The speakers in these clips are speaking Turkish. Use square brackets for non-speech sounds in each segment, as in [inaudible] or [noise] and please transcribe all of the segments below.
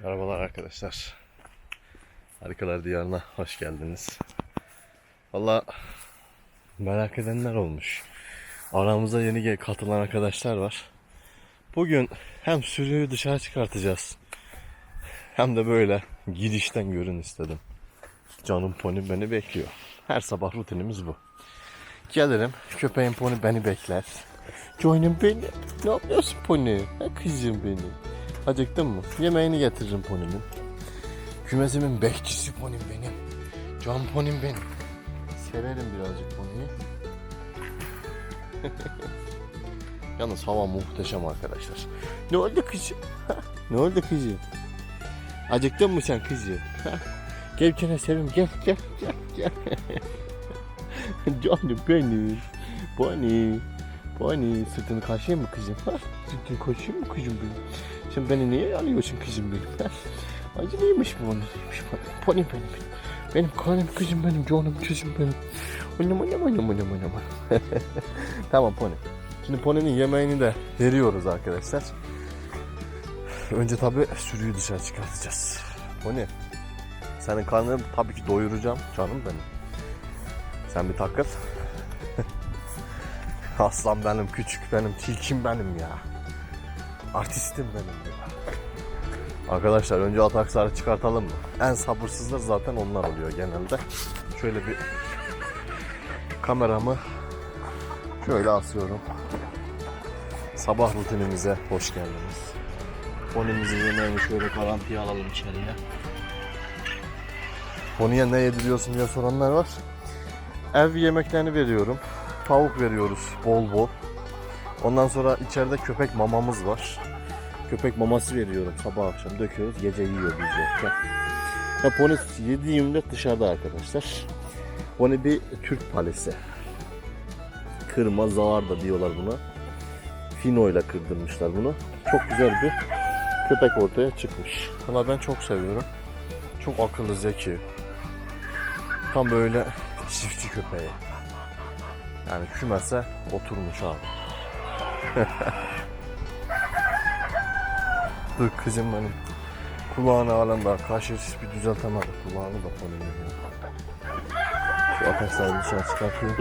Merhabalar arkadaşlar. Harikalar Diyarı'na hoş geldiniz. Valla merak edenler olmuş. Aramıza yeni katılan arkadaşlar var. Bugün hem sürüyü dışarı çıkartacağız. Hem de böyle girişten görün istedim. Canım pony beni bekliyor. Her sabah rutinimiz bu. Gelirim köpeğim pony beni bekler. Canım beni. Ne yapıyorsun pony? Ha, kızım benim. Acıktın mı? Yemeğini getiririm ponimin. Kümesimin bekçisi ponim benim. Can ponim benim. Severim birazcık poniyi. [laughs] Yalnız hava muhteşem arkadaşlar. Ne oldu kızım? ne oldu kızım? Acıktın mı sen kızım? gel kene sevim gel gel gel gel. [laughs] Canım benim. Pony. Pony sırtını kaşıyım mı kızım? Sırtını kaşıyım mı kızım benim? Sen beni niye alıyorsun kızım benim? Acılıymış bu onun. Neymiş? Pony benim. Benim kanım kızım benim, canım kızım benim. Oynam oynam oynam oynam oynam. [laughs] tamam pony. Şimdi poninin yemeğini de veriyoruz arkadaşlar. Önce tabi sürüyü dışarı çıkartacağız. Pony. Senin karnını tabii ki doyuracağım canım benim. Sen bir takıl. [laughs] Aslan benim, küçük benim, tilkim benim ya. Artistim benim ya. Arkadaşlar önce ataksarı çıkartalım mı? En sabırsızlar zaten onlar oluyor genelde. Şöyle bir kameramı şöyle asıyorum. Sabah rutinimize hoş geldiniz. Ponimizin yemeğini şöyle garantiye alalım içeriye. Poniye ne yediriyorsun diye soranlar var. Ev yemeklerini veriyorum. Tavuk veriyoruz bol bol. Ondan sonra içeride köpek mamamız var. Köpek maması veriyorum sabah akşam döküyoruz gece yiyor bizce. Ya pony yediğimde dışarıda arkadaşlar. Pony bir Türk palesi. Kırma zağar da diyorlar buna. Fino ile kırdırmışlar bunu. Çok güzel bir köpek ortaya çıkmış. Ama ben çok seviyorum. Çok akıllı zeki. Tam böyle çiftçi köpeği. Yani kümese oturmuş abi. [laughs] Dur kızım benim. Kulağını halen daha kaşır bir düzeltemedi. Kulağını da polemiyor. Şu ateşleri dışarı çıkartayım.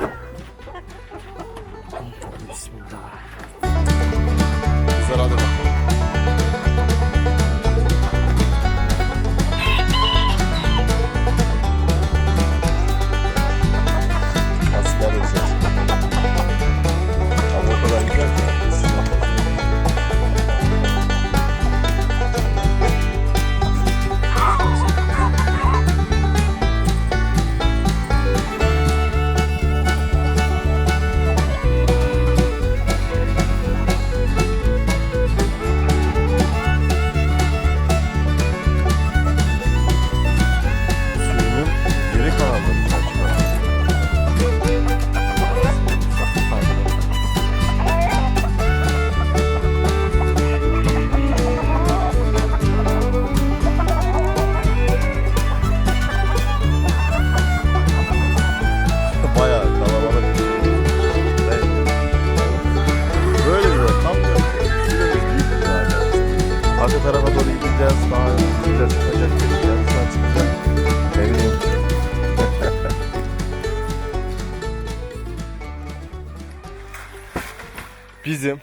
Bizim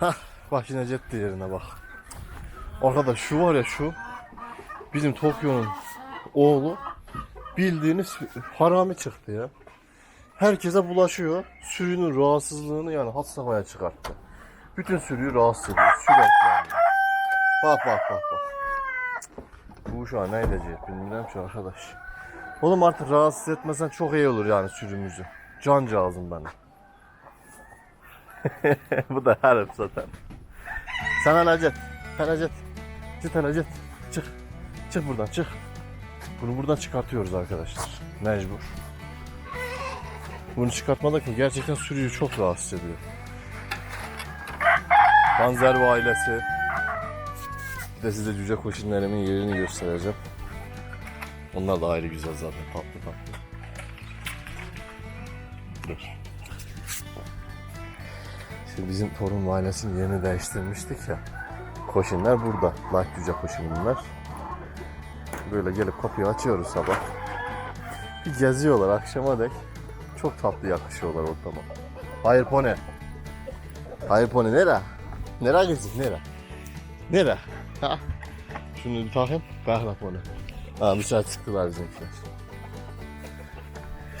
Hah bak yine cepte yerine bak. Arkadaş şu var ya şu bizim Tokyo'nun oğlu bildiğiniz harami çıktı ya. Herkese bulaşıyor. Sürünün rahatsızlığını yani had safhaya çıkarttı. Bütün sürüyü rahatsız ediyor. Sürekli. yani. Bak bak bak bak. Bu uşağı ne edecek bilmiyorum şu arkadaş. Oğlum artık rahatsız etmesen çok iyi olur yani sürümüzü. Cancağızım benim. [laughs] Bu da zaten. Sen Necet. Sen Necet. Git Necet. Çık. Çık buradan çık. Bunu buradan çıkartıyoruz arkadaşlar. Mecbur. Bunu çıkartmadık mı gerçekten sürüyü çok rahatsız ediyor. Panzer ve ailesi. Bir de size cüce koşunlarımın yerini göstereceğim. Onlar da ayrı güzel zaten tatlı tatlı. Dur. Şimdi bizim torun ailesinin yerini değiştirmiştik ya. koşinler burada. Light cüce koşinler. Böyle gelip kapıyı açıyoruz sabah. Bir geziyorlar akşama dek. Çok tatlı yakışıyorlar ortama. Hayır pone. Hayır pone nere? Nere gitsin nere? Nere? Ha? Şunu bir takayım. Kahla pone. Ha dışarı çıktılar bizimkiler.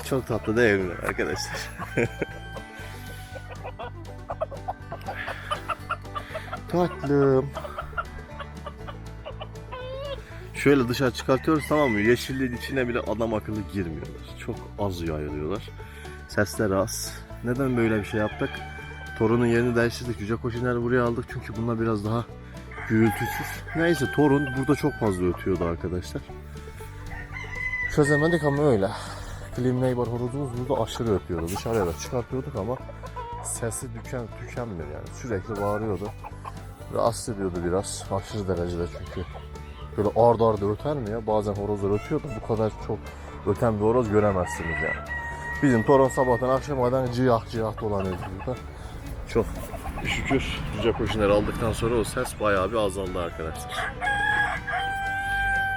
Çok tatlı değil mi arkadaşlar? [laughs] Tatlım. Şöyle dışarı çıkartıyoruz tamam mı? Yeşilliğin içine bile adam akıllı girmiyorlar. Çok az yayılıyorlar. Sesler az. Neden böyle bir şey yaptık? Torunun yerini değiştirdik. Yüce koşinleri buraya aldık çünkü bunlar biraz daha gürültüsüz. Neyse torun burada çok fazla ötüyordu arkadaşlar. Çözemedik ama öyle. Clean Neighbor horozumuz burada aşırı ötüyordu. Dışarıya da çıkartıyorduk ama sesi tüken, tükenmiyor yani. Sürekli bağırıyordu. Rahatsız ediyordu biraz. Aşırı derecede çünkü. Böyle ard arda öter mi ya? Bazen horozlar ötüyor da bu kadar çok öten bir horoz göremezsiniz yani. Bizim toron sabahtan akşama kadar ciyah ciyah dolanıyor burada. Çok şükür cüce koşunları aldıktan sonra o ses bayağı bir azaldı arkadaşlar.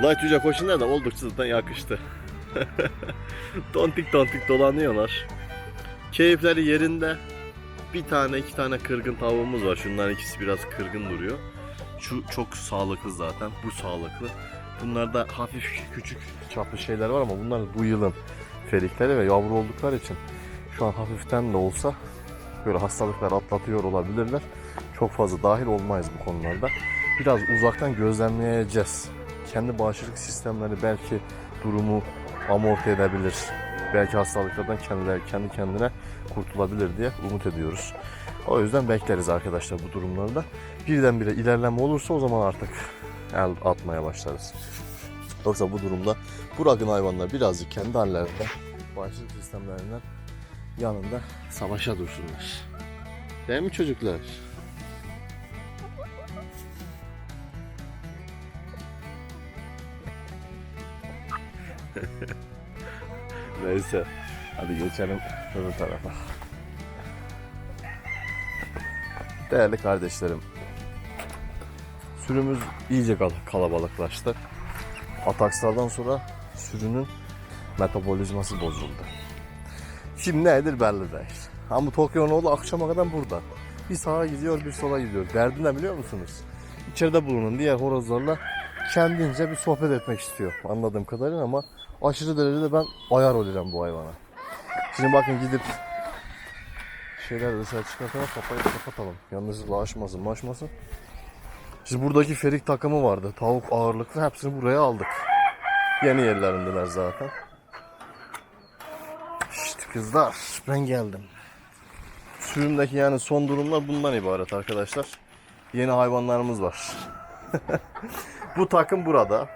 Light cüce koşunlar da oldukça zaten yakıştı. [laughs] tontik tontik dolanıyorlar. Keyifleri yerinde. Bir tane iki tane kırgın tavuğumuz var. Şunların ikisi biraz kırgın duruyor. Şu çok sağlıklı zaten. Bu sağlıklı. Bunlarda hafif küçük çaplı şeyler var ama bunlar bu yılın ferikleri ve yavru oldukları için şu an hafiften de olsa böyle hastalıklar atlatıyor olabilirler. Çok fazla dahil olmayız bu konularda. Biraz uzaktan gözlemleyeceğiz. Kendi bağışıklık sistemleri belki durumu amorti edebilir. Belki hastalıklardan kendileri, kendi kendine kurtulabilir diye umut ediyoruz. O yüzden bekleriz arkadaşlar bu durumlarda. Birdenbire ilerleme olursa o zaman artık el atmaya başlarız. Yoksa bu durumda bırakın hayvanlar birazcık kendi hallerinde bağışıklık sistemlerinden yanında savaşa dursunlar. Değil mi çocuklar? [laughs] Neyse. Hadi geçelim öbür tarafa. Değerli kardeşlerim. Sürümüz iyice kal- kalabalıklaştı. Atakslardan sonra sürünün metabolizması bozuldu. Şimdi nedir belli değil. Ama Tokyo'nun oğlu akşama kadar burada. Bir sağa gidiyor bir sola gidiyor. Derdi ne biliyor musunuz? İçeride bulunan diğer horozlarla kendince bir sohbet etmek istiyor. Anladığım kadarıyla ama aşırı derecede ben ayar oluyorum bu hayvana. Şimdi bakın gidip şeyler dışarı çıkartalım kafayı kapatalım. Yanlışlıkla aşmasın maşmasın. Şimdi buradaki ferik takımı vardı. Tavuk ağırlıklı hepsini buraya aldık. Yeni yerlerindeler zaten. İşte kızlar ben geldim. Sürümdeki yani son durumlar bundan ibaret arkadaşlar. Yeni hayvanlarımız var. [laughs] Bu takım burada.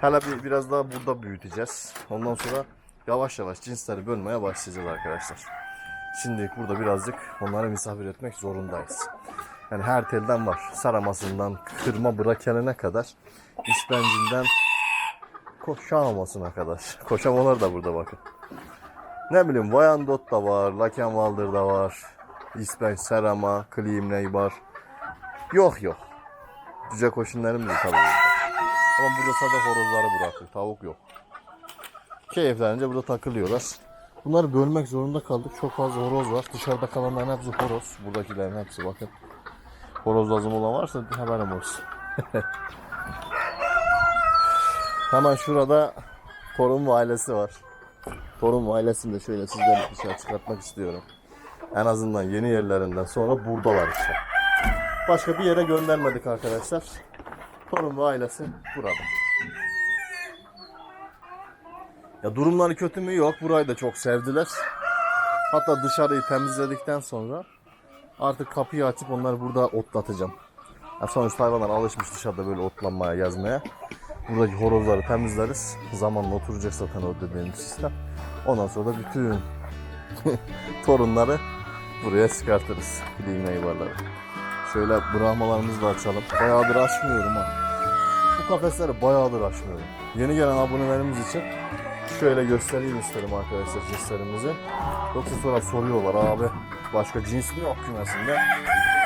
Hala bir, biraz daha burada büyüteceğiz. Ondan sonra yavaş yavaş cinsleri bölmeye başlayacağız arkadaşlar. Şimdilik burada birazcık onları misafir etmek zorundayız. Yani her telden var. Saramasından kırma brakenine kadar, ispencinden koşamamasına kadar. [laughs] Koşamalar da burada bakın. Ne bileyim Wyandotte da var, Lakenwalder da var. İspenç, Serama, Klimney var. Yok yok. Cüce koşunlarımız da tabii. Ama burada sadece horozları bıraktık. Tavuk yok. Keyiflerince burada takılıyorlar. Bunları bölmek zorunda kaldık. Çok fazla horoz var. Dışarıda kalanların hepsi horoz. Buradakilerin hepsi bakın. Horoz lazım olan varsa haberim olsun. [laughs] Hemen şurada torun ailesi var. Torun ailesini de şöyle sizden dışarı çıkartmak istiyorum. En azından yeni yerlerinden sonra buradalar işte. Başka bir yere göndermedik arkadaşlar. Torun ve ailesi burada. Ya durumları kötü mü? Yok. Burayı da çok sevdiler. Hatta dışarıyı temizledikten sonra artık kapıyı açıp onları burada otlatacağım. Ya sonuçta hayvanlar alışmış dışarıda böyle otlanmaya, gezmeye. Buradaki horozları temizleriz. Zamanla oturacak zaten o dediğim sistem. Ondan sonra da bütün [laughs] torunları buraya çıkartırız. Gideyim eyvallah. Şöyle bırakmalarımızı da açalım. Bayağıdır açmıyorum ha. Bu kafesleri bayağıdır açmıyorum. Yeni gelen abonelerimiz için şöyle göstereyim isterim arkadaşlar cinslerimizi. Yoksa sonra soruyorlar abi başka cins mi yok kümesinde?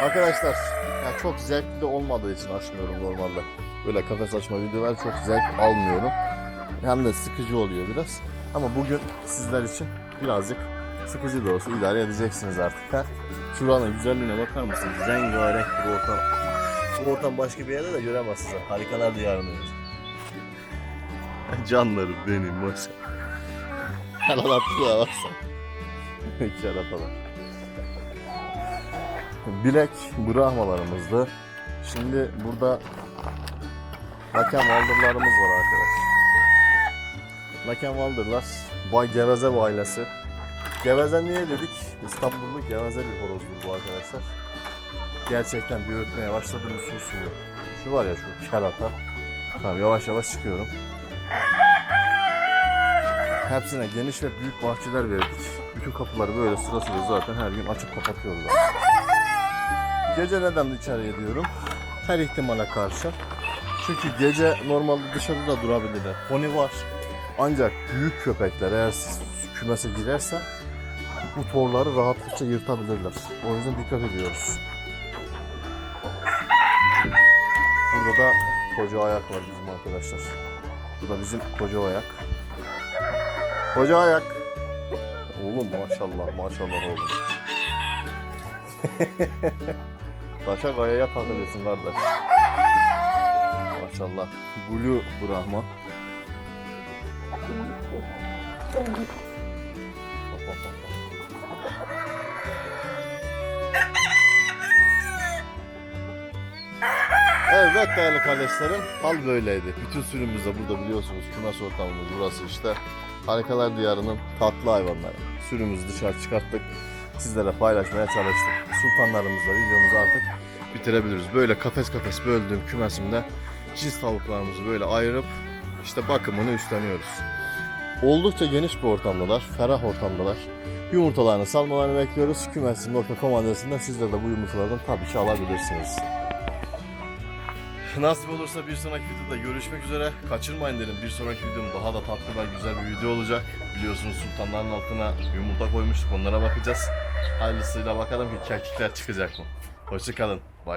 Arkadaşlar yani çok zevkli olmadığı için açmıyorum normalde. Böyle kafes açma videolar çok zevk almıyorum. Hem de sıkıcı oluyor biraz. Ama bugün sizler için birazcık sıkıcı da olsa idare edeceksiniz artık. Ha? Şuranın güzelliğine bakar mısınız? Rengarenk bir ortam. Bu ortam başka bir yerde de göremezsiniz. Harikalar diyarındayız. [laughs] Canlarım benim maşallah. Attılar varsa. [laughs] Keratalar. Bilek Brahmalarımızdı. Şimdi burada Laken Waldırlarımız var arkadaşlar. Laken Waldırlar Bay Geveze ailesi. Geveze niye dedik? İstanbullu geveze bir horozdur bu arkadaşlar. Gerçekten bir ötmeye başladı mı susmuyor. Şu var ya şu kerata. Tamam yavaş yavaş çıkıyorum. Hepsine geniş ve büyük bahçeler verdik. Bütün kapıları böyle sırasıyla zaten her gün açıp kapatıyoruz. Gece neden içeriye diyorum? Her ihtimale karşı. Çünkü gece normalde dışarıda da durabilirler. Pony var. Ancak büyük köpekler eğer kümese girerse bu torları rahatlıkça yırtabilirler. O yüzden dikkat ediyoruz. Burada da koca ayak var bizim arkadaşlar. Bu da bizim koca ayak. Koca ayak. Oğlum maşallah maşallah oğlum. [laughs] Taşa kayaya takılırsın kardeş. Maşallah. Blue Brahma. Evet değerli kardeşlerim, hal böyleydi. Bütün sürümümüz de burada biliyorsunuz. Kümes ortamımız burası işte. Harikalar Diyarı'nın tatlı hayvanları. Sürümüzü dışarı çıkarttık. Sizlere paylaşmaya çalıştık. Sultanlarımızla videomuzu artık bitirebiliriz. Böyle kafes kafes böldüğüm kümesimde cins tavuklarımızı böyle ayırıp işte bakımını üstleniyoruz. Oldukça geniş bir ortamdalar, ferah ortamdalar. Yumurtalarını salmalarını bekliyoruz. Kümesim.com adresinden sizler de bu yumurtalardan tabii ki alabilirsiniz. Nasip olursa bir sonraki videoda görüşmek üzere. Kaçırmayın dedim. Bir sonraki videom daha da tatlı ve güzel bir video olacak. Biliyorsunuz sultanların altına yumurta koymuştuk. Onlara bakacağız. Hayırlısıyla bakalım ki kekikler çıkacak mı? Hoşçakalın. Bay bay.